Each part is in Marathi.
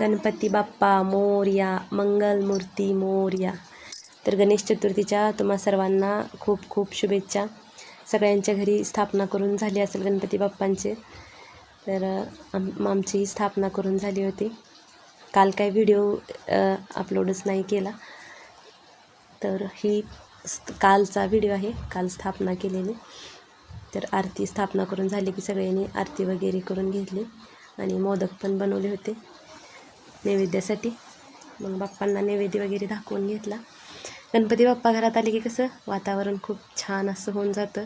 गणपती बाप्पा मोर्या मंगलमूर्ती मोर्या. तर गणेश चतुर्थीच्या तुम्हा सर्वांना खूप खूप शुभेच्छा. सगळ्यांच्या घरी स्थापना करून झाली असेल गणपती बाप्पांचे. तर आम आमची स्थापना करून झाली होती. काल काय व्हिडिओ अपलोडच नाही केला. तर ही कालचा व्हिडिओ आहे. काल स्थापना केलेली. तर आरती स्थापना करून झाली की सगळ्यांनी आरती वगैरे करून घेतली. आणि मोदक पण बनवले होते. नैवेद्यासाठी. मग बाप्पांना नैवेद्य वगैरे दाखवून घेतला. गणपती बाप्पा घरात आले की कसं वातावरण खूप छान असं होऊन जातं.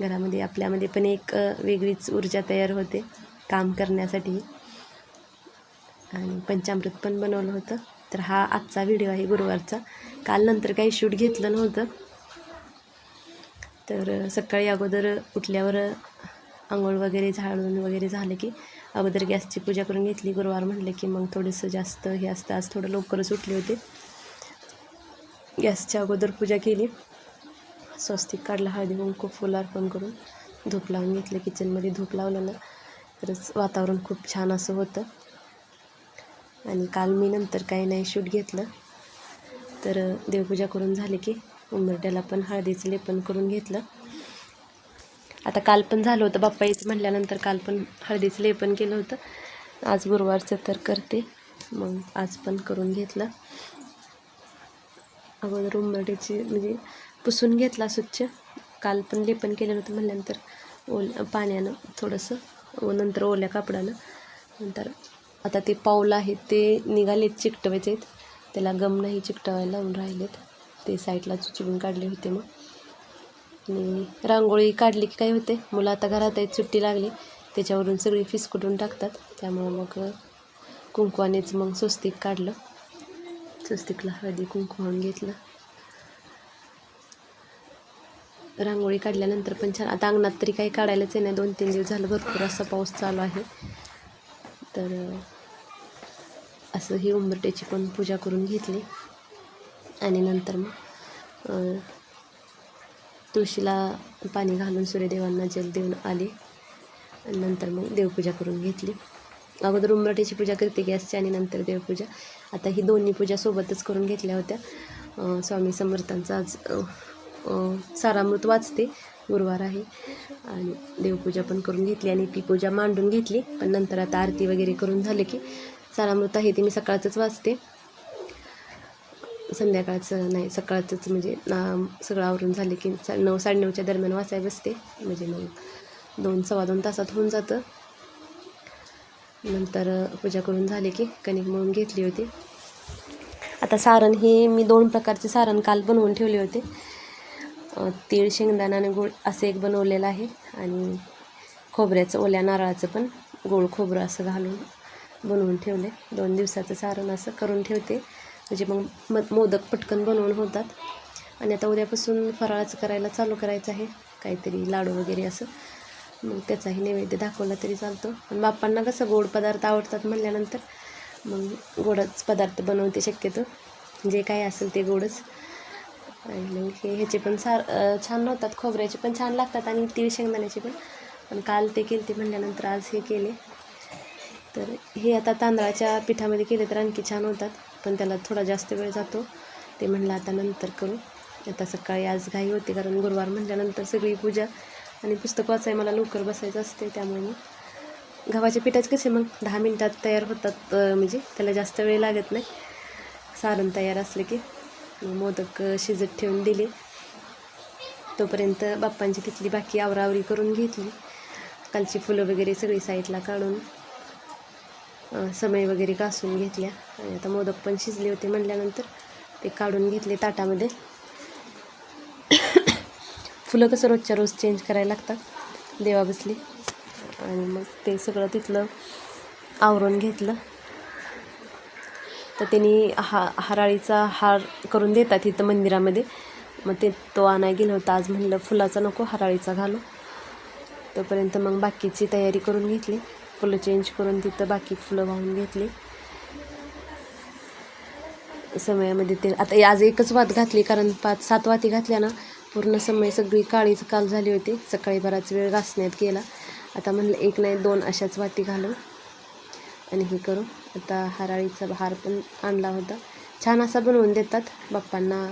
घरामध्ये आपल्यामध्ये पण एक वेगळीच ऊर्जा तयार होते काम करण्यासाठी. आणि पंचामृत पण बनवलं होतं. तर हा आजचा व्हिडिओ आहे गुरुवारचा. काल नंतर काही शूट घेतलं नव्हतं. तर सकाळी अगोदर उठल्यावर आंघोळ वगैरे झाडून वगैरे झालं की अगोदर गॅसची पूजा करून घेतली. गुरुवार म्हटलं की मग थोडंसं जास्त हे असतं. आज थोडं लवकरच उठले होते. गॅसच्या अगोदर पूजा केली. स्वस्तिक काढला हळदी कुंकू फुल अर्पण करून धूप लावून घेतलं. किचनमध्ये धूप लावलं ना तरच वातावरण खूप छान असं होतं. आणि काल मी नंतर काही नाही शूट घेतलं. तर देवपूजा करून झाली की उंबरट्याला पण हळदीचं लेपन करून घेतलं. आता काल पण झालं होतं बाप्पा यायचं म्हटल्यानंतर काल पण हळदीचं लेपन केलं होतं. आज गुरुवारचं तर करते. मग आज पण करून घेतलं. अगोदर उंबरट्याची म्हणजे पुसून घेतला स्वच्छ. काल पण लेपन केलं होतं म्हटल्यानंतर ओल पाण्यानं थोडंसं व नंतर ओल्या कापडानं. नंतर आता ते पाऊल आहेत ते निघालेत चिकटवायचे आहेत त्याला गम नाही चिकटवायला लावून राहिलेत. ते साईडला चुचवून काढले होते मग. आणि रांगोळी काढली की काय होते? मुलं आता घरात आहेत सुट्टी लागली. त्याच्यावरून सगळी फिसकुटून टाकतात? त्यामुळं मग कुंकवानेच मग स्वस्तिक काढलं. स्वस्तिकला हळदी कुंकवावून घेतलं. रांगोळी काढल्यानंतर पण छान. आता अंगणात तरी काही काढायलाच आहे नाही दोन तीन दिवस झालं भरपूर असा पाऊस चालू आहे. तर असं ही उंबरट्याची पण पूजा करून घेतली. आणि नंतर मग तुळशीला पाणी घालून सूर्यदेवांना जल देऊन आले. आणि नंतर मग देवपूजा करून घेतली. अगोदर उंबरट्याची पूजा करते गॅसची आणि नंतर देवपूजा. आता ही दोन्ही पूजा सोबतच करून घेतल्या होत्या. स्वामी समर्थांचा आज सारामृत वाचते. गुरुवार आहे. आणि देवपूजा पण करून घेतली आणि ती पूजा मांडून घेतली. पण नंतर आता आरती वगैरे करून झाले की सारामृत आहे ते मी सकाळचंच वाचते. संध्याकाळचं नाही सकाळचंच म्हणजे ना सगळं आवरून झाले की सा नऊ साडेनऊच्या दरम्यान वाचाय बसते. म्हणजे मग दोन सव्वा दोन तासात होऊन जातं. नंतर पूजा करून झाले की कणिक मळून घेतली होती. आता सारण हे मी दोन प्रकारचे सारण काल बनवून ठेवले होते. तीळ शेंगदाणा आणि गुळ असं एक बनवलेलं आहे. आणि खोबऱ्याचं ओल्या नारळाचं पण गोळ खोबरं असं घालून बनवून ठेवले दोन दिवसाचं सारण असं करून ठेवते. म्हणजे मग म मोदक पटकन बनवून होतात. आणि आता उद्यापासून फराळाचं करायला चालू करायचं आहे. काहीतरी लाडू वगैरे असं. मग त्याचाही नैवेद्य दाखवला तरी चालतो. पण बाप्पांना कसं गोड पदार्थ आवडतात म्हणल्यानंतर मग गोडच पदार्थ बनवते शक्यतो. जे काही असेल ते गोडच. आणि मग हे ह्याचे पण सार छान नव्हतात. खोबऱ्याचे पण छान लागतात आणि तीळ शेंगदाण्याचे पण. पण काल ते केले ते म्हणल्यानंतर आज हे केले. तर हे आता तांदळाच्या पिठामध्ये केले तर आणखी छान होतात. पण त्याला थोडा जास्त वेळ जातो. ते म्हणलं आता नंतर करू. आता सकाळी आज घाई होते कारण गुरुवार म्हटल्यानंतर सगळी पूजा आणि पुस्तक वाचाय मला लवकर बसायचं असते त्यामुळे मग गव्हाच्या पिठाचे कसे मग दहा मिनटात तयार होतात म्हणजे त्याला जास्त वेळ लागत नाही. सारण तयार असलं की मोदक शिजत ठेवून दिले. तोपर्यंत बाप्पांची तिथली बाकी आवरावरी करून घेतली. कालची फुलं वगैरे सगळी साईडला काढून समय वगैरे घासून घेतल्या. आणि आता मोदक पण शिजले होते म्हणल्यानंतर ते काढून घेतले ताटामध्ये. फुलं कसं रोजच्या रोज चेंज करायला लागतात. देवा बसली. आणि मग ते सगळं तिथलं आवरून घेतलं. तर त्यांनी हा हराळीचा हार करून देतात इथं मंदिरामध्ये. मग ते तो आणाय गेलं होता. आज म्हणलं फुलाचा नको हराळीचा घालू. तोपर्यंत मग बाकीची तयारी करून घेतली. फुलं चेंज करून तिथं बाकी फुलं वाहून घेतली. समयामध्ये ते आता आज एकच वात घातली कारण पाच सात वाती घातल्या ना पूर्ण समय सगळी काळीच काल झाली होती. सकाळी बराच वेळ घासण्यात गेला. आता म्हणलं एक नाही दोन अशाच वाती घालून आणि हे करू आता हराळीचा हार पण आणला होता. छान असा बनवून देतात. बाप्पांना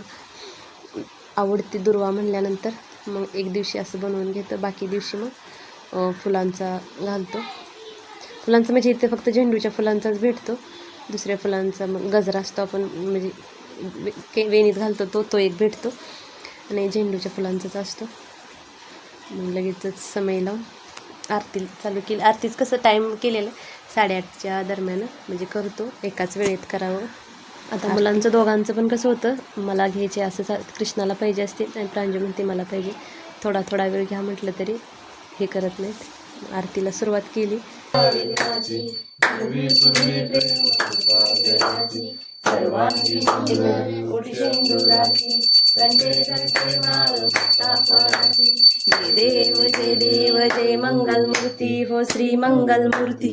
आवडती दुर्वा म्हणल्यानंतर मग एक दिवशी असं बनवून घेतो. बाकी दिवशी मग फुलांचा घालतो. फुलांचा म्हणजे इथे फक्त झेंडूच्या फुलांचाच भेटतो. दुसऱ्या फुलांचा मग गजरा असतो आपण म्हणजे के वेणीत घालतो तो तो एक भेटतो. आणि झेंडूच्या फुलांचाच असतो. मग लगेचच समय लावून आरती चालू केली. आरतीच कसं टाईम केलेलं साडेआठच्या दरम्यान म्हणजे करतो. एकाच वेळेत करावं. आता मुलांचं दोघांचं पण कसं होतं मला घ्यायचे असं कृष्णाला पाहिजे असते आणि प्रांजू म्हणते मला पाहिजे. थोडा थोडा वेळ घ्या म्हटलं तरी हे करत नाहीत. आरतीला सुरुवात केली. जय देव जय देव जय मंगल मूर्ती हो श्री मंगल मूर्ती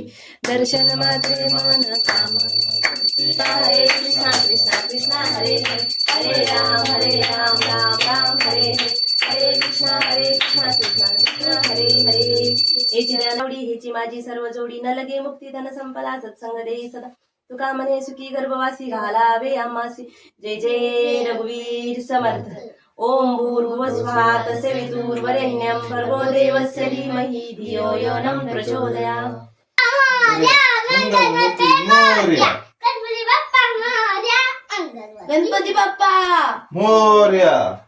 दर्शन माझे मन कामना हरे कृष्णा कृष्णा कृष्णा हरे हरे हरे राम हरे राम राम राम हरे हरे हरे कृष्णा हरे कृष्णा कृष्णा कृष्णा हरे हरे. हेची जोडी हेची माझी सर्व जोडी. न लगे मुक्ती धन संपदा सत्संग देई सदा. तुका म्हणे सुखी गर्भवासी घालावे आमासी जय जय रघुवीर समर्थ. ओम भूर्भुवस्वः तस्वितुर्वरेण्यं भर्गो देवस्य धीमहि. धियो यो नः मोर्या. गणपती बाप्पा! मोर्या.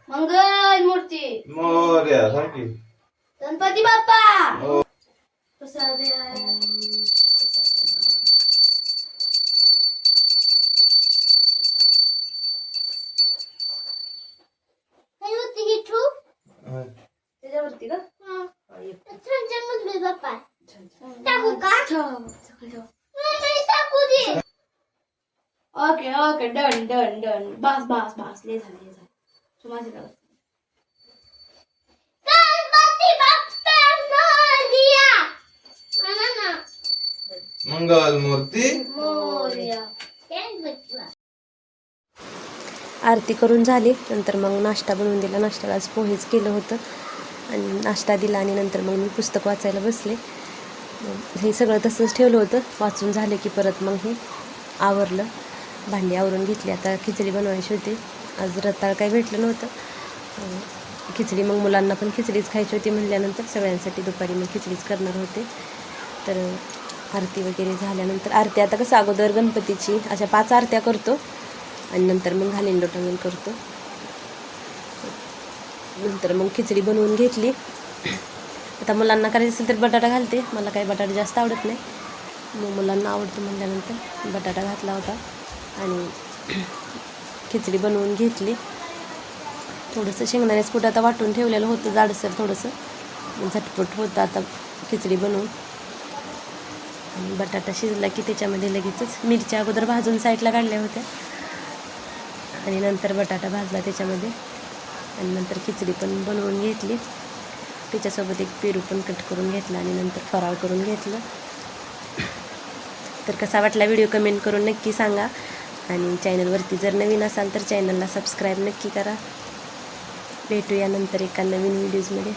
ओके डन डन डन बस बस बस ले झाले ले झाले तू माझे गाव मंगल मूर्ती आरती करून झाली. नंतर मग नाश्ता बनवून दिला. नाश्त्याला आज पोहेच केलं होतं. आणि नाश्ता दिला आणि नंतर मग मी पुस्तक वाचायला बसले. हे सगळं तसंच ठेवलं होतं. वाचून झालं की परत मग हे आवरलं. भांडी आवरून घेतली. आता खिचडी बनवायची होती. आज रताळ काही भेटलं नव्हतं. खिचडी मग मुलांना पण खिचडीच खायची होती म्हणल्यानंतर सगळ्यांसाठी दुपारी मग खिचडीच करणार होते. तर आरती वगैरे झाल्यानंतर आरती आता कसं अगोदर गणपतीची अशा पाच आरत्या करतो आणि नंतर मग घालीन लोटांगण करतो. नंतर मग खिचडी बनवून घेतली. आता मुलांना करायचं असेल तर बटाटा घालते. मला काही बटाटा जास्त आवडत नाही. मग मुलांना आवडतो म्हटल्यानंतर बटाटा घातला होता. आणि खिचडी बनवून घेतली. थोडंसं शेंगदाण्याचं कुठं आता वाटून ठेवलेलं होतं जाडसर थोडंसं. झटपट होतं आता खिचडी बनवून. आणि बटाटा शिजला की त्याच्यामध्ये लगेचच मिरच्या अगोदर भाजून साईडला काढल्या होत्या. आणि नंतर बटाटा भाजला त्याच्यामध्ये. आणि नंतर खिचडी पण बनवून घेतली. त्याच्यासोबत एक पेरू पण कट करून घेतला आणि नंतर फराळ करून घेतलं. तर कसा वाटला व्हिडिओ कमेंट करून नक्की सांगा. आणि चॅनलवरती जर नवीन असाल तर चॅनलला सबस्क्राईब नक्की करा. भेटूया नंतर एका नवीन व्हिडिओजमध्ये